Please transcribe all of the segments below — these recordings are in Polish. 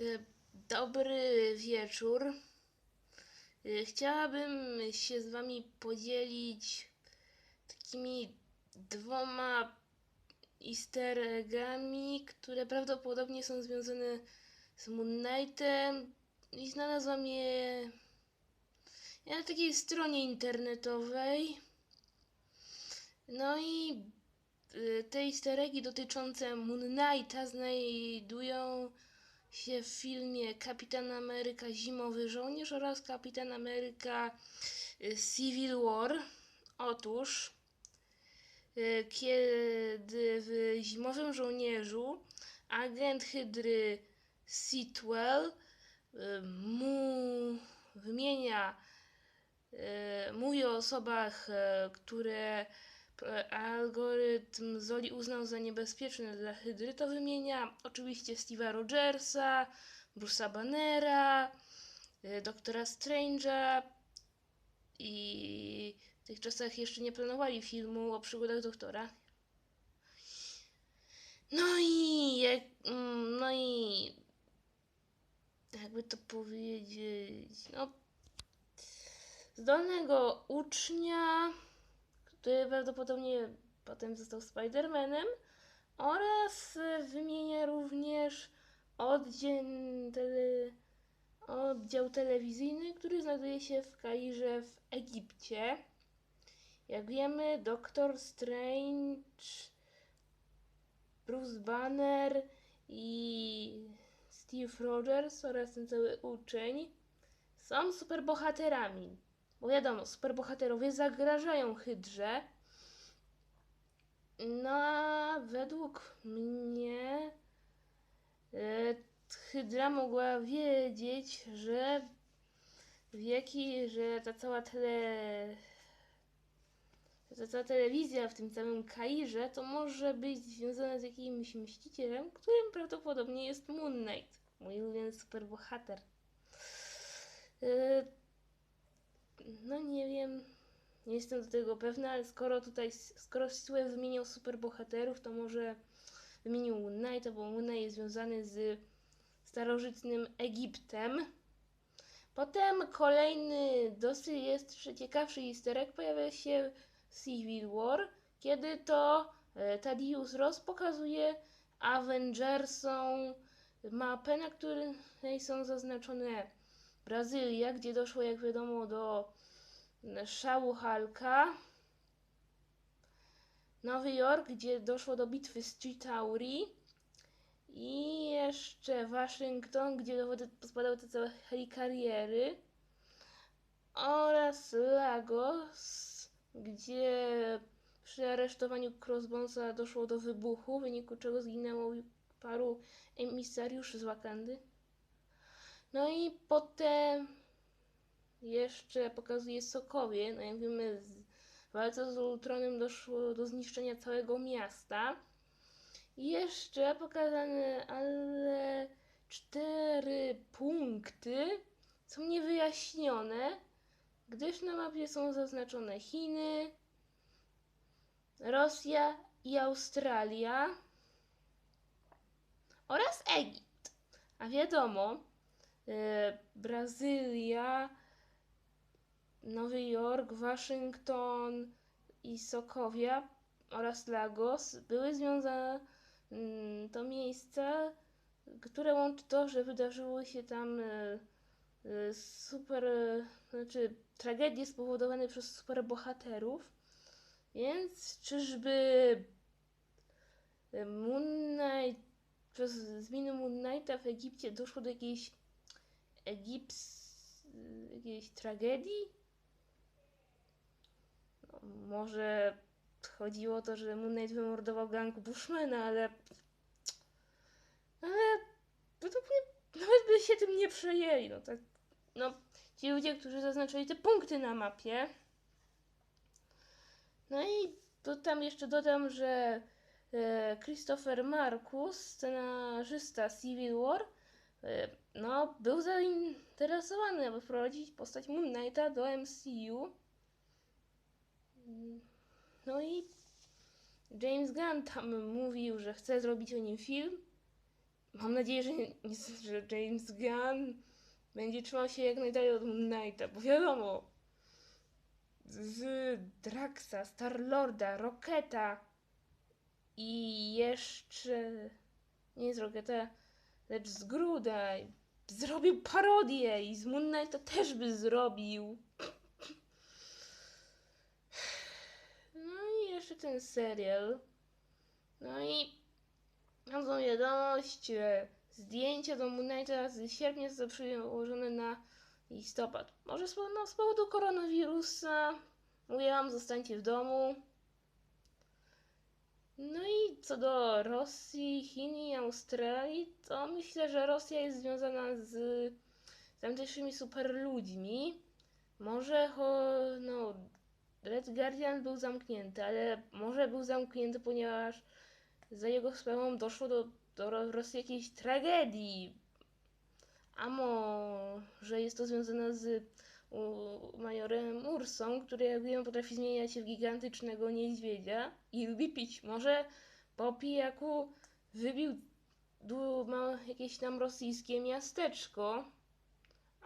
E, Dobry wieczór. E, Chciałabym się z Wami podzielić takimi dwoma easter eggami, które prawdopodobnie są związane z Moon Knightem i znalazłam je na takiej stronie internetowej. No i y, te easter eggi dotyczące Moon Knighta znajdują się w filmie Kapitan Ameryka Zimowy Żołnierz oraz Kapitan Ameryka y, Civil War. Otóż, y, kiedy w Zimowym Żołnierzu agent Hydry Sitwell y, mu wymienia, mówi o osobach, które algorytm Zoli uznał za niebezpieczne dla Hydry, to wymienia oczywiście Steve'a Rogersa, Bruce'a Bannera, y, Doktora Strange'a i w tych czasach jeszcze nie planowali filmu o przygodach doktora. No i mm, no i jakby to powiedzieć, no zdolnego ucznia, który prawdopodobnie potem został Spidermanem oraz y, wymienia również oddział, tele, oddział telewizyjny, który znajduje się w Kairze w Egipcie. Jak wiemy, Doktor Strange, Bruce Banner i Steve Rogers oraz ten cały uczeń są superbohaterami. Bo wiadomo, superbohaterowie zagrażają Hydrze. No a według mnie e, Hydra mogła wiedzieć, że wieki, że ta cała tele... Ta cała telewizja w tym całym Kairze to może być związana z jakimś mścicielem, którym prawdopodobnie jest Moon Knight, mój ulubiony superbohater. E, no nie wiem, nie jestem do tego pewna, ale skoro tutaj, skoro Sue wymieniał superbohaterów, to może wymienił Knighta, bo Knight jest związany z starożytnym Egiptem. Potem kolejny, dosyć jeszcze ciekawszy easter egg pojawia się Civil War, kiedy to e, Thaddeus Ross pokazuje Avengersom mapę, na której są zaznaczone Brazylia, gdzie doszło, jak wiadomo, do szału Hulka. Nowy Jork, gdzie doszło do bitwy z Chitauri. I jeszcze Waszyngton, gdzie do spadały te całe helikariery. Oraz Lagos, gdzie przy aresztowaniu Crossbonesa doszło do wybuchu, w wyniku czego zginęło paru emisariuszy z Wakandy. No i potem jeszcze pokazuje Sokowie. No jak wiemy, w walce z Ultronem doszło do zniszczenia całego miasta. I jeszcze pokazane, ale cztery punkty są niewyjaśnione, gdyż na mapie są zaznaczone Chiny, Rosja i Australia oraz Egipt. A wiadomo, Brazylia, Nowy Jork, Waszyngton i Sokowia oraz Lagos były związane mm, to miejsca, które łączy to, że wydarzyły się tam e, e, super, e, znaczy tragedie spowodowane przez superbohaterów. Więc czyżby e, Moon Knight, przez zmianę Moon Knighta w Egipcie doszło do jakiejś egips, jakiejś tragedii? No, może chodziło o to, że Moon Knight wymordował gang Bushmana, ale... Ale według mnie nawet by się tym nie przejęli, no tak... No, ci ludzie, którzy zaznaczyli te punkty na mapie. No i tu tam jeszcze dodam, że e, Christopher Marcus, scenarzysta Civil War, e, no, był zainteresowany, aby wprowadzić postać Moon Knighta do MCU. No i James Gunn tam mówił, że chce zrobić o nim film. mam nadzieję, że, nie- że James Gunn będzie trzymał się jak najdalej od Moon Knighta, bo wiadomo, z Draxa, Star-Lorda, Rocketa i jeszcze, nie z Rocketa, lecz z Gruda, zrobił parodię i z Moon Knighta też by zrobił. No i jeszcze ten serial. No i mam tą wiadomość, zdjęcia do Moon Knighta z sierpnia zostały przełożone na listopad. Może z, no, z powodu koronawirusa. Mówię wam, zostańcie w domu. No i co do Rosji, Chin i Australii, to myślę, że Rosja jest związana z tamtejszymi superludźmi. Może ho, no, Red Guardian był zamknięty, ale może był zamknięty, ponieważ za jego sprawą doszło do, do Ro- Rosji jakiejś tragedii. A może jest to związane z majorem Ursą, który jak wiemy potrafi zmieniać się w gigantycznego niedźwiedzia i lubi pić. Może po pijaku wybił jakieś tam rosyjskie miasteczko.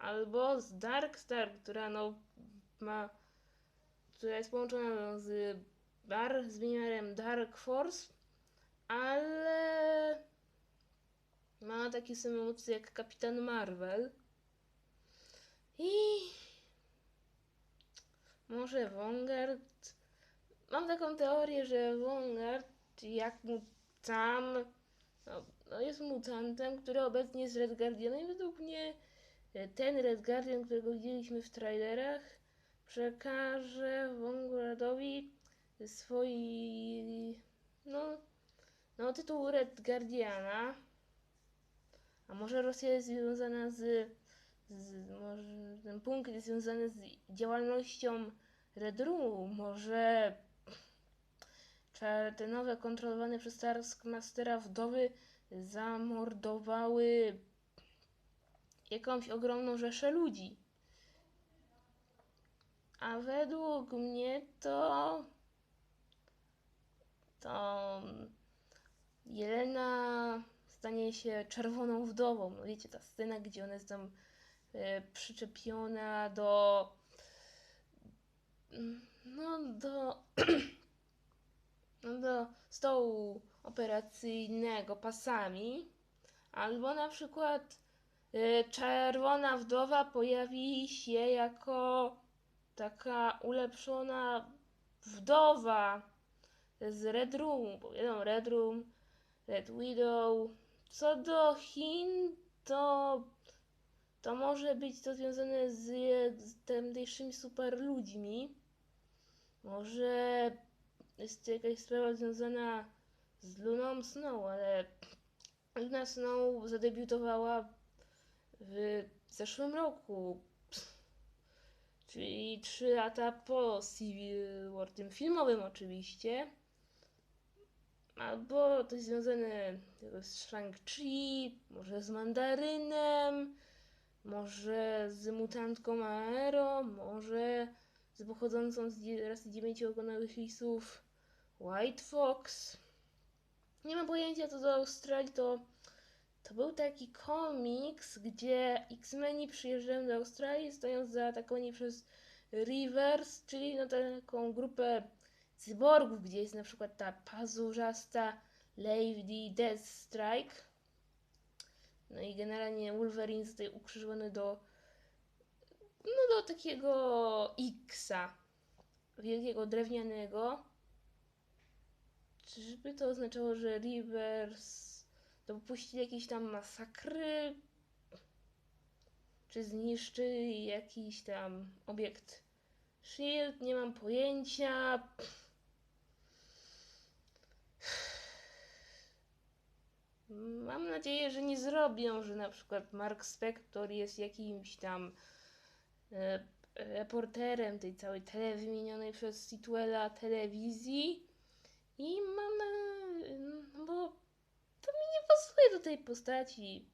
Albo z Dark Star, która no ma która jest połączona z bar z wymiarem Dark Force, ale ma takie same moce jak Kapitan Marvel. I może Vanguard. Mam taką teorię, że Vanguard, jak mu tam, no, no jest mutantem, który obecnie jest Red Guardianem i według mnie e, ten Red Guardian, którego widzieliśmy w trailerach, przekaże Vanguardowi swój, no, no tytuł Red Guardiana. A może Rosja jest związana z, z może ten punkt jest związany z działalnością Red Room, może cze- te nowe kontrolowane przez Taskmastera wdowy zamordowały jakąś ogromną rzeszę ludzi. A według mnie to to Jelena stanie się czerwoną wdową. No wiecie, ta scena, gdzie ona jest tam przyczepiona do no do no do stołu operacyjnego pasami albo na przykład e, czerwona wdowa pojawi się jako taka ulepszona wdowa z Red Roomu, bo wiadomo, Red Room, Red Widow. Co do Chin, to to może być to związane z, tamtejszymi super ludźmi. Może jest to jakaś sprawa związana z Luną Snow, ale Luna Snow zadebiutowała w zeszłym roku. Czyli 3 lata po Civil War, tym filmowym oczywiście. Albo to jest związane z Shang-Chi, może z Mandarynem, może z mutantką Aero, może z pochodzącą z rasy dziewięcioogonowych lisów White Fox. Nie mam pojęcia co do Australii, to to był taki komiks, gdzie X-Meni przyjeżdżają do Australii, stoją zaatakowani przez Rivers, czyli no taką grupę cyborgów, gdzie jest na przykład ta pazurzasta Lady Deathstrike. No i generalnie Wolverine zostaje ukrzyżowany do no do takiego Xa wielkiego drewnianego. Czyżby to oznaczało, że Rivers dopuścili jakieś tam masakry? Czy zniszczyli jakiś tam obiekt Shield? Nie mam pojęcia. Mam nadzieję, że nie zrobią, że na przykład Mark Spector jest jakimś tam e, reporterem tej całej tele wymienionej przez Sitwella telewizji i mam na, no bo to mi nie pasuje do tej postaci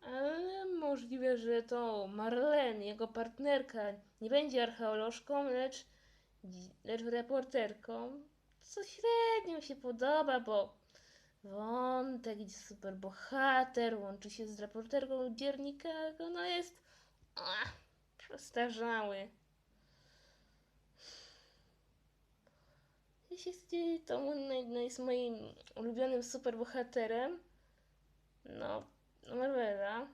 ale możliwe, że to Marlene, jego partnerka, nie będzie archeolożką, lecz, lecz reporterką. Co średnio się podoba, bo wątek, gdzie superbohater łączy się z reporterką dziennikarką, no jest ach, przestarzały. Jeśli chcecie, to no, jest moim ulubionym superbohaterem. No, Marvela.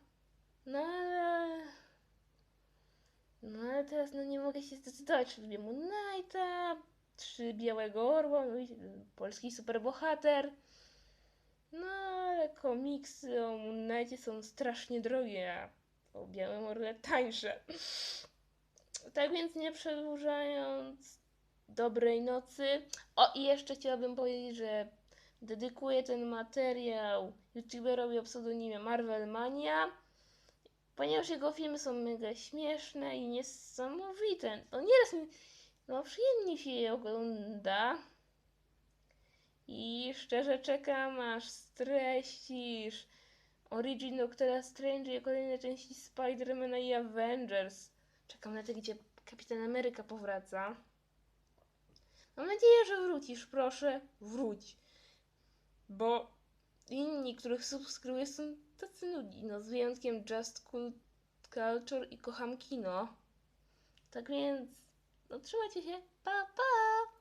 No ale... No ale teraz no nie mogę się zdecydować, czy lubię Moon Knighta, czy Białego Orła, polski superbohater. No ale komiksy o Moon Knightie są strasznie drogie, a o Białym Orle tańsze. Tak więc nie przedłużając, dobrej nocy. O i jeszcze chciałabym powiedzieć, że dedykuję ten materiał youtuberowi o pseudonimie Marvelmania, ponieważ jego filmy są mega śmieszne i niesamowite. No nieraz no przyjemnie się je ogląda. I szczerze czekam, aż streścisz Origin Doctora Strange i kolejne części Spidermana i Avengers. Czekam na te, gdzie Kapitan Ameryka powraca. Mam nadzieję, że wrócisz, proszę, wróć. Bo inni, których subskrybuję, są tacy nudni, no z wyjątkiem Just Cool Culture i Kocham Kino. Tak więc, no trzymajcie się, pa pa!